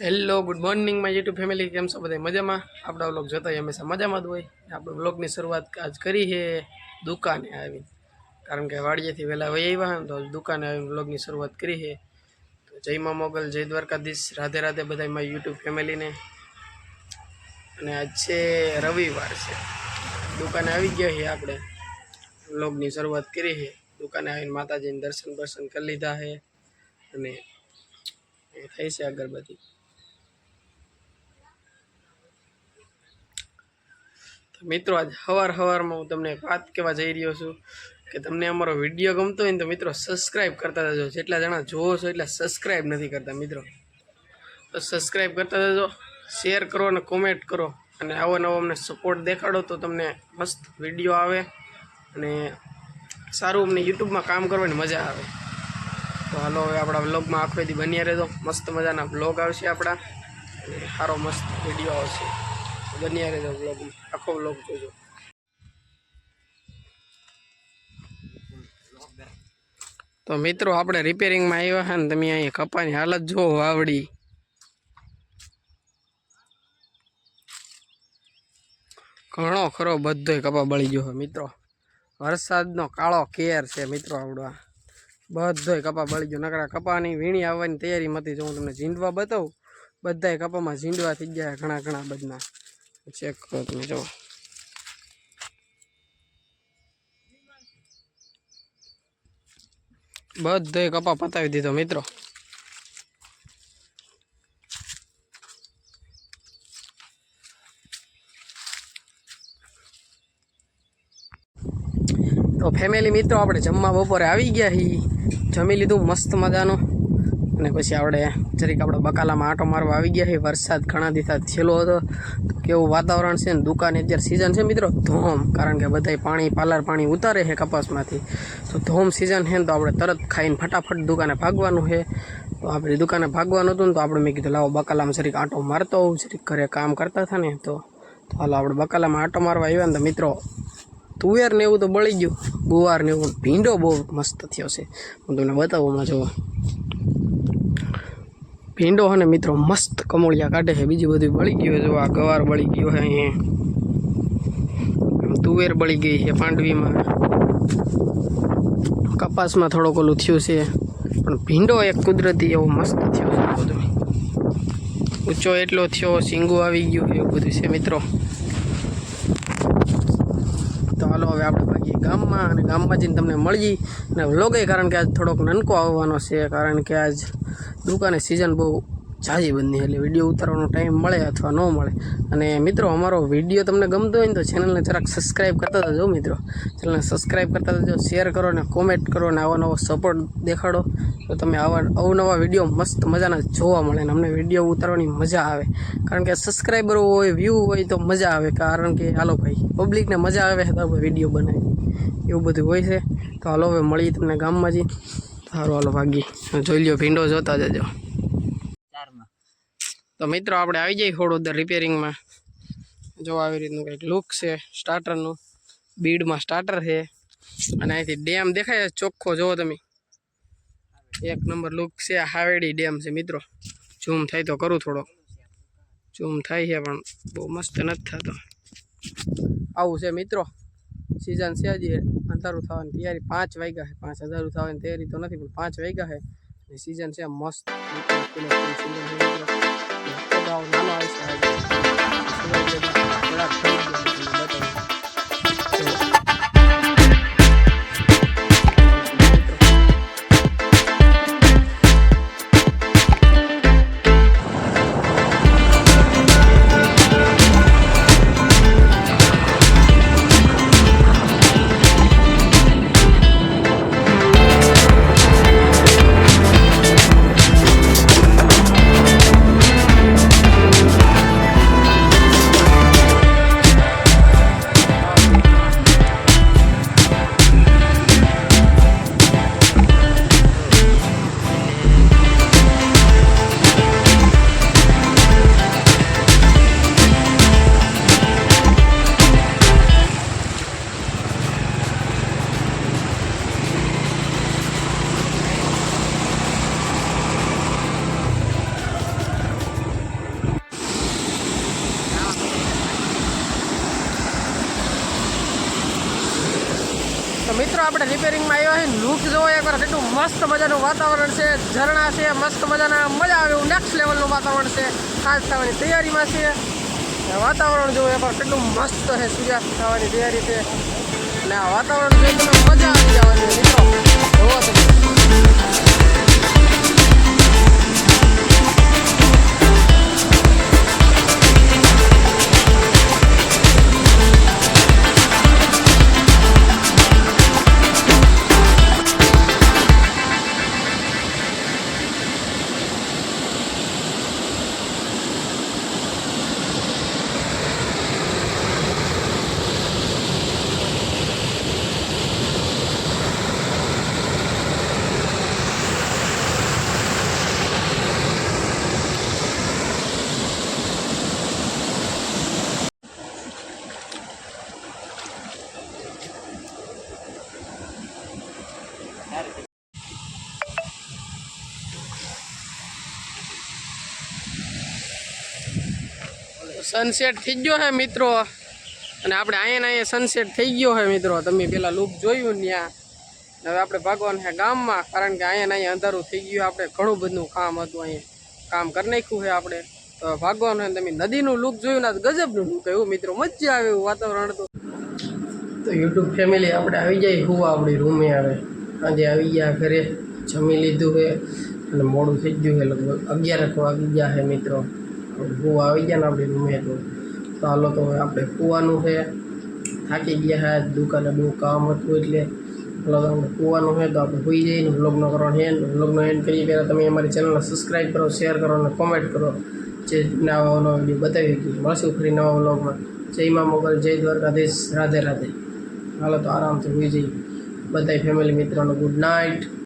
Hello good morning my YouTube family કેમ છો બધા? મજામાં? આપણા બ્લોગ જોતા હોય, હંમેશા મજામાં જ હોય. આપણે બ્લોગની શરૂઆત આજ કરી છે દુકાને આવી કારણ કે વાડીએથી વહેલા વહી આવ્યા તો દુકાને આવી બ્લોગની શરૂઆત કરી છે. તો જય મોગલ, જય દ્વારકાધીશ, રાધે રાધે બધા મારી યુટ્યુબ ફેમિલીને. અને આજ છે રવિવાર છે. દુકાને આવી ગયા છીએ આપણે. વ્લોગની શરૂઆત કરી છે. દુકાને આવીને માતાજીને દર્શન દર્શન કરી લીધા છે. અને થઈ છે અગરબત્તી. મિત્રો, આજ સવાર હવારમાં હું તમને વાત કહેવા જઈ રહ્યો છું કે તમને અમારો વીડિયો ગમતો હોય ને તો મિત્રો સબસ્ક્રાઈબ કરતા જજો જેટલા જણા જોવો છો એટલા સબસ્ક્રાઈબ નથી કરતા મિત્રો. તો સબસ્ક્રાઈબ કરતા જજો શેર કરો અને કોમેન્ટ કરો. અને આવો નવો અમને સપોર્ટ દેખાડો તો તમને મસ્ત વીડિયો આવે અને સારું અમને યુટ્યુબમાં કામ કરવાની મજા આવે. તો હાલો હવે આપણા વ્લોગમાં આખો દી બન્યા રહેજો. મસ્ત મજાના વ્લોગ આવશે આપણા. અને સારો મસ્ત વીડિયો આવશે. બન્યા રહેજો વ્લોગમાં. આખો વ્લોગ જોજો. તો મિત્રો, આપણે રિપેરિંગમાં આવ્યા છે ને, તમે અહીંયા કપાની હાલત જુઓ, વાવડી. ઘણો ખરો બધોય કપા બળી ગયો મિત્રો. વરસાદનો કાળો કેર છે, મિત્રો આવડવા બધોય કપા બળી ગયો. નકરા કપાની વીણી આવવાની તૈયારી હતી જો હું તમને ઝીંડવા બતાવું, બધાય કપામાં ઝીંડવા થઈ ગયા ઘણા ઘણા બધા ચેક કરો તમે જો બધોય કપા પતાવી દીધો, મિત્રો. તો ફેમિલી મિત્રો, આપણે જમવા બપોરે આવી ગયા છીએ જમી લીધું, મસ્ત મજાનું. અને પછી આપણે જરીક આપણે બકાલામાં આંટો મારવા આવી ગયા છે. વરસાદ ઘણા દિવસા છેલ્લો હતો. કેવું વાતાવરણ છે ને દુકાને અત્યારે સિઝન છે મિત્રો. ધોમ. કારણ કે બધાય પાણી પાલર પાણી ઉતારે છે કપાસમાંથી. તો ધોમ સિઝન છે ને તો આપણે તરત ખાઈને ફટાફટ દુકાને ભાગવાનું છે. તો આપણે દુકાને ભાગવાનું હતું ને તો આપણે મેં કીધું, લાવો બકાલામાં જરીક આંટો મારતો હોઉં, જરીક ઘરે કામ કરતા હતા ને તો. હાલો આપણે બકાલામાં આંટો મારવા આવ્યા ને તો મિત્રો, તુવેર ને એવું તો બળી ગયું. ગુવાર ને એવું ભીંડો બહુ મસ્ત થયો છે. હું તમને બતાવું હમણાં જોવા ભીંડો અને મિત્રો, મસ્ત કમોળિયા કાઢે છે. બીજું બધું બળી ગયું જો આ ગવાર બળી ગયો છે અહીંયા. તુવેર બળી ગઈ છે પાંડવીમાં. કપાસમાં થોડોક ઓલું થયું છે. પણ ભીંડો એક કુદરતી એવો મસ્ત થયો છે બધું. ઊંચો એટલો થયો સિંગુ આવી ગયું એવું બધું છે મિત્રો. તો હાલો હવે આપણે ભાગીએ ગામમાં, અને ગામમાં જઈને તમને મળીએ. અને વ્લોગે કારણ કે આજ થોડોક નનકો આવવાનો છે, કારણ કે આજ દુકાને સિઝન બહુ જાજી બની એટલે વીડિયો ઉતારવાનો ટાઈમ મળે અથવા ન મળે. અને મિત્રો, અમારો વીડિયો તમને ગમતો હોય ને તો ચેનલને જરાક સબસ્ક્રાઈબ કરતા જજો મિત્રો. ચેનલને સબસ્ક્રાઈબ કરતા જજો શેર કરો અને કોમેન્ટ કરો અને આવો નવો સપોર્ટ દેખાડો. તો તમે આવા અવનવા વીડિયો મસ્ત મજાના જોવા મળે અને અમને વીડિયો ઉતારવાની મજા આવે. કારણ કે સબસ્ક્રાઈબરો હોય વ્યૂ હોય તો મજા આવે. કારણ કે, હાલો ભાઈ પબ્લિકને મજા આવે તો વીડિયો બનાવી એવું બધું હોય છે. તો હાલો હવે મળીએ તમને ગામમાં જઈ સારું હાલો ભાગી. જોઈ લ્યો ભીંડો જોતા જજો. તો મિત્રો આપણે આવી જઈએ ખોડોદર રિપેરિંગમાં જો આવી રીતનું કંઈક લુક છે સ્ટાર્ટરનું બીડમાં સ્ટાર્ટર છે. અને અહીંથી ડેમ દેખાય ચોખ્ખો. જુઓ તમે. એક નંબર લુક છે હાવેડી ડેમ છે મિત્રો. ઝૂમ થાય તો કરું થોડો ઝૂમ થાય છે પણ બહુ મસ્ત નથી થતો. આવું છે મિત્રો. સિઝન છે હજી અંધારું થવાની તૈયારી પાંચ વાગ્યા છે. પાંચ હજારું થવાની તૈયારી તો નથી પણ પાંચ વાગ્યા છે. અને સિઝન છે મસ્ત. નાનો ગયા છે, મિત્રો, આપણે રિપેરિંગમાં આવ્યા છીએ લુક જોવો એકવાર. કેટલું મસ્ત મજાનું વાતાવરણ છે. ઝરણા છે, મસ્ત મજાના, મજા આવે એવું નેક્સ્ટ લેવલનું વાતાવરણ છે. સાંજ થવાની તૈયારીમાં છે. વાતાવરણ જોવો એકવાર, કેટલું મસ્ત છે સૂર્યાસ્ત થવાની તૈયારી છે. અને આ વાતાવરણ જોઈ મજા આવી જવાની મિત્રો. જોવો તમે. સનસેટ થઈ ગયો હે મિત્રો. અને આપણે અહીંયા અહીંયા સનસેટ થઈ ગયો હે મિત્રો. તમે પેલા લુક જોયું ત્યાં. હવે આપણે ભગવાન હે ગામમાં, કારણ કે અહીંયા અહીંયા અંધારું થઈ ગયું. આપણે ઘણું બધું કામ હતું અહીંયા કામ કરી નાખ્યું છે આપણે. તો ભાગવાન છે તમે નદીનું લુક જોયું ને ગજબનું લુક એવું મિત્રો મજા આવે એવું વાતાવરણ હતું તો યુટ્યુબ ફેમિલી આપણે આવી જાય હું આપણી રૂમે આવે. આજે આવી ગયા ઘરે. જમી લીધું છે અને મોડું થઈ ગયું છે લગભગ અગિયાર વાગી ગયા છે મિત્રો. હું આવી ગયા ને આપણે રૂમે તો. ચાલો તો આપણે કૂવાનું છે. થાકી ગયા હા દુકાને બહુ કામ હતું એટલે. તો આપણે કૂવાનું છે, તો આપણે હોઈ જઈને લગ્ન કરવાનો છે. લગ્ન એન્ડ કરીએ પહેલાં તમે અમારી ચેનલને સબસ્ક્રાઈબ કરો શેર કરો અને કોમેન્ટ કરો. જે નવા નવા વીડિયો બતાવી કે મળશું ફરી નવા બ્લોગમાં જય મા મોગલ, જય દ્વારકાધીશ. રાધે રાધે. હાલો તો આરામથી હોઈ જઈએ. બધા ફેમિલી મિત્રોનું ગુડ નાઇટ